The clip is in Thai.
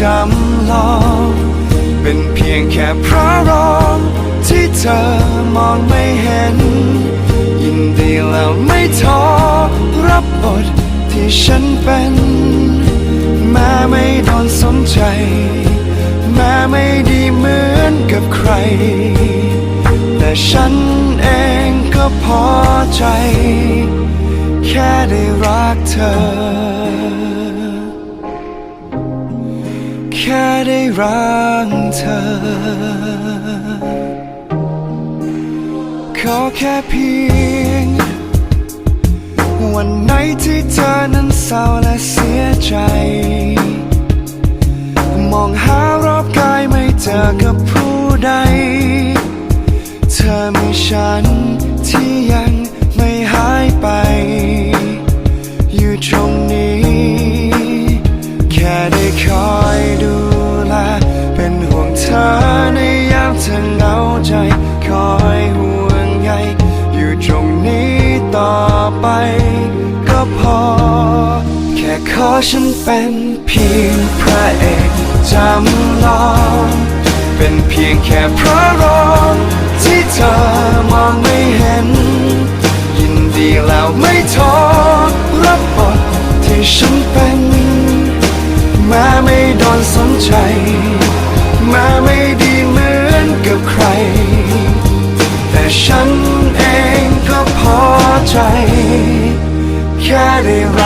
จำลอง เป็นเพียงแค่พระรองที่เธอมองไม่เห็น ยินดีแล้วไม่ท้อรับบทที่ฉันเป็นแม้ไม่โดนสนใจ แม้ไม่ดีเหมือนกับใคร แต่ฉันเองก็พอใจ แค่ได้รักเธอ แค่ได้รักเธอ ขอแค่เพียง วันไหนที่เธอนั้นเศร้าและเสียใจ มองหารอบกายไม่เจอกับผู้ใด เธอมีฉันที่ ก็พอ แค่ขอฉันเป็นเพียงพระเอกจำลองเป็นเพียงแค่พระรองที่เธอมองไม่เห็น ยินดีแล้วไม่ท้อรับบทที่ฉันเป็นแม้ไม่โดนสนใจ ฉั